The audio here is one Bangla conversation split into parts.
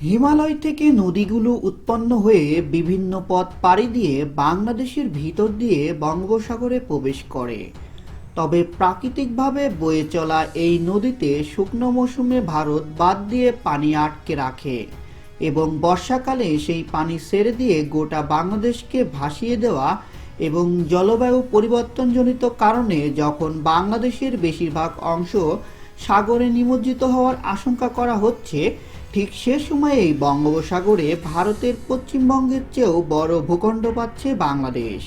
হিমালয় থেকে নদীগুলো উৎপন্ন হয়ে বিভিন্ন পথ পাড়ি দিয়ে বাংলাদেশের ভিতর দিয়ে বঙ্গোপসাগরে প্রবেশ করে। তবে প্রাকৃতিকভাবে বয়ে চলা এই নদীতে শুকনো মৌসুমে ভারত বাদ দিয়ে পানি আটকে রাখে এবং বর্ষাকালে সেই পানি ছেড়ে দিয়ে গোটা বাংলাদেশকে ভাসিয়ে দেওয়া এবং জলবায়ু পরিবর্তনজনিত কারণে যখন বাংলাদেশের বেশিরভাগ অংশ সাগরে নিমজ্জিত হওয়ার আশঙ্কা করা হচ্ছে ঠিক সে সময়েই বঙ্গোপসাগরে ভারতের পশ্চিমবঙ্গের চেয়েও বড় ভূখণ্ড পাচ্ছে বাংলাদেশ।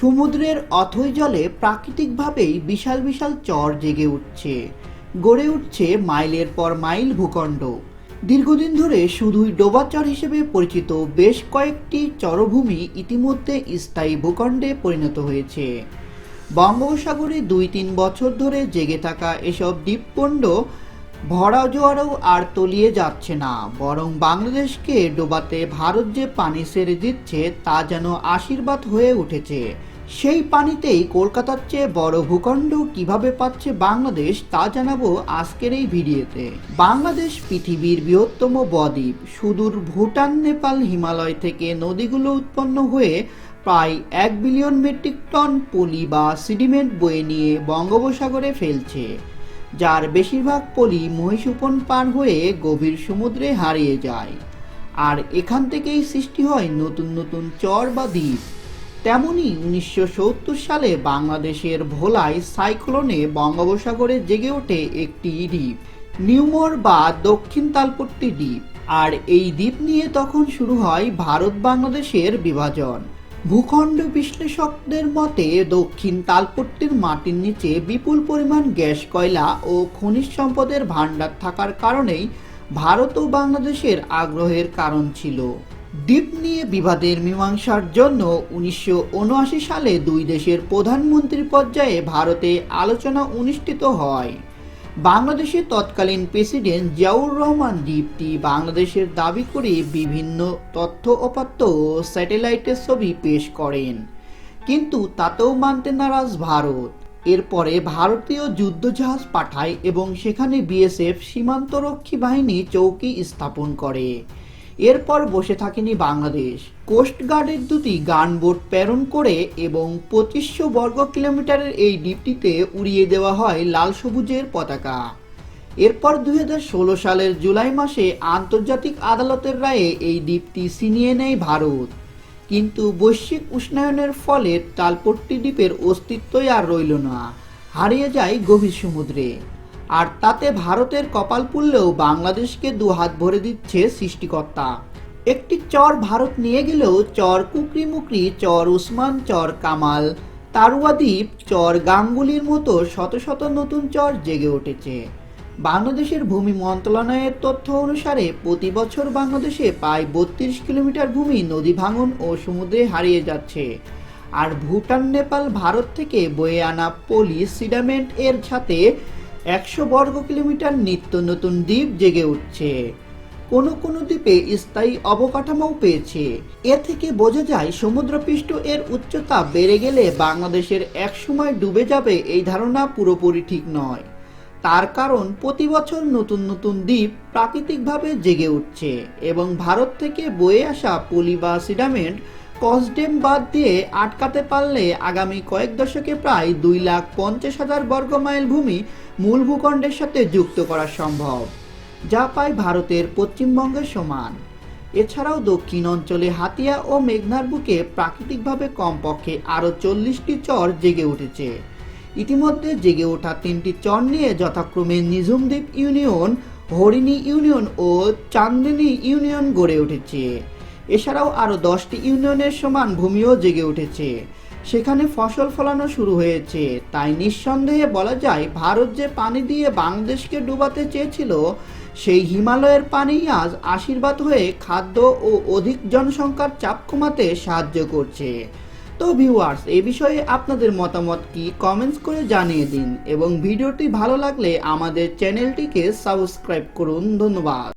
সমুদ্রের অথৈ জলে প্রাকৃতিকভাবেই বিশাল বিশাল চর জেগে উঠছে। গড়ে উঠছে মাইলের পর মাইল ভূখণ্ড। দীর্ঘদিন ধরে শুধুই ডোবাচর হিসেবে পরিচিত বেশ কয়েকটি চরভূমি ইতিমধ্যে স্থায়ী ভূখণ্ডে পরিণত হয়েছে। বঙ্গোপসাগরে দুই তিন বছর ধরে জেগে থাকা এসব দ্বীপপুঞ্জ ভরা জোয়ারেও আর তলিয়ে যাচ্ছে না। বরং বাংলাদেশকে ডোবাতে ভারত যে পানি সেরে দিচ্ছে, তা যেন আশীর্বাদ হয়ে উঠেছে। সেই পানিতেই কলকাতার চেয়ে বড় ভূখণ্ড কীভাবে পাচ্ছে বাংলাদেশ, তা জানাব আজকের এই ভিডিওতে। বাংলাদেশ পৃথিবীর বৃহত্তম বদ্বীপ। সুদূর ভুটান, নেপাল, হিমালয় থেকে নদীগুলো উৎপন্ন হয়ে প্রায় এক বিলিয়ন মেট্রিক টন পলি বা সিডিমেন্ট বয়ে নিয়ে বঙ্গোপসাগরে ফেলছে। যার বেশিরভাগ পলি মহিষুপন পার হয়ে গভীর সমুদ্রে হারিয়ে যায়। আর এখান থেকেই সৃষ্টি হয় নতুন নতুন চর বা দ্বীপ। তেমনি উনিশশো সালে বাংলাদেশের ভোলায় সাইক্লোনে বঙ্গোপসাগরে জেগে ওঠে একটি দ্বীপ, নিউমোর বা দক্ষিণ তালপট্টি দ্বীপ। আর এই দ্বীপ নিয়ে তখন শুরু হয় ভারত বাংলাদেশের বিভাজন। ভূখণ্ড বিশ্লেষকদের মতে, দক্ষিণ তালপট্টির মাটির নিচে বিপুল পরিমাণ গ্যাস, কয়লা ও খনিজ সম্পদের ভাণ্ডার থাকার কারণেই ভারত ও বাংলাদেশের আগ্রহের কারণ ছিল। দ্বীপ নিয়ে বিবাদের মীমাংসার জন্য উনিশশো উনআশি সালে দুই দেশের প্রধানমন্ত্রী পর্যায়ে ভারতে আলোচনা অনুষ্ঠিত হয়। বাংলাদেশের তৎকালীন প্রেসিডেন্ট জিয়াউর রহমান দ্বীপটি বাংলাদেশের দাবি করে বিভিন্ন তথ্য অপাত্য স্যাটেলাইটের ছবি পেশ করেন। কিন্তু তাতেও মানতে নারাজ ভারত। এরপরে ভারতীয় যুদ্ধজাহাজ পাঠায় এবং সেখানে বিএসএফ সীমান্তরক্ষী বাহিনী চৌকি স্থাপন করে। এরপর বসে থাকেনি বাংলাদেশ। কোস্টগার্ডের দুটি গানবোট প্রেরণ করে এবং পঁচিশশো বর্গ কিলোমিটারের এই দ্বীপটিতে উড়িয়ে দেওয়া হয় লাল সবুজের পতাকা। এরপর দুই হাজার ষোলো সালের জুলাই মাসে আন্তর্জাতিক আদালতের রায়ে এই দ্বীপটি ছিনিয়ে নেয় ভারত। কিন্তু বৈশ্বিক উষ্ণায়নের ফলে তালপট্টি দ্বীপের অস্তিত্বই আর রইল না। হারিয়ে যায় গভীর সমুদ্রে। আর তাতে ভারতের কপাল পুললেও বাংলাদেশকে দুহাত ভরে দিচ্ছে সৃষ্টিকর্তা। একটি চর ভারত নিয়ে গেলেও চর কুকরি মুকরি চর উসমান, চর কামাল, তারুয়া দ্বীপ, চর গাঙ্গুলির মতো শত শত নতুন চর জেগে উঠেছে। বাংলাদেশের ভূমি মন্ত্রণালয়ের তথ্য অনুসারে প্রতি বছর বাংলাদেশে প্রায় বত্রিশ কিলোমিটার ভূমি নদী ভাঙন ও সমুদ্রে হারিয়ে যাচ্ছে। আর ভুটান, নেপাল, ভারত থেকে বয়ে আনা পলি সিডামেন্ট এর সাথে একশো বর্গ কিলোমিটার নিত্য নতুন দ্বীপ জেগে উঠছে। কোনো কোনো দ্বীপে স্থায়ী অবকাঠামোও পেয়েছে। এ থেকে বোঝা যায়, সমুদ্রপৃষ্ঠ এর উচ্চতা বেড়ে গেলে বাংলাদেশের একসময় ডুবে যাবে এই ধারণা পুরোপুরি ঠিক নয়। তার কারণ, প্রতি বছর নতুন নতুন দ্বীপ প্রাকৃতিকভাবে জেগে উঠছে এবং ভারত থেকে বয়ে আসা পলি বা সিডামেন্ট কসডেম বাদ দিয়ে আটকাতে পারলে আগামী কয়েক দশকে প্রায় দুই লাখ পঞ্চাশ হাজার বর্গ মাইল ভূমি মূল ভূখণ্ডের সাথে যুক্ত করা সম্ভব, যা পায় ভারতের পশ্চিমবঙ্গের সমান। এছাড়াও দক্ষিণ অঞ্চলে হাতিয়া ও মেঘনার বুকে প্রাকৃতিকভাবে কমপক্ষে আরও চল্লিশটি চর জেগে উঠেছে। ইতিমধ্যে জেগে ওঠা তিনটি চর নিয়ে যথাক্রমে নিঝুমদ্বীপ ইউনিয়ন, হরিণী ইউনিয়ন ও চান্দিনী ইউনিয়ন গড়ে উঠেছে। এছাড়াও আরও দশটি ইউনিয়নের সমান ভূমিও জেগে উঠেছে। সেখানে ফসল ফলানো শুরু হয়েছে। তাই নিঃসন্দেহে বলা যায়, ভারত যে পানি দিয়ে বাংলাদেশকে ডুবাতে চেয়েছিল, সেই হিমালয়ের পানি আজ আশীর্বাদ হয়ে খাদ্য ও অধিক জনসংখ্যার চাপ কমাতে সাহায্য করছে। তো ভিউয়ার্স, এ বিষয়ে আপনাদের মতামত কি কমেন্টস করে জানিয়ে দিন এবং ভিডিওটি ভালো লাগলে আমাদের চ্যানেলটিকে সাবস্ক্রাইব করুন। ধন্যবাদ।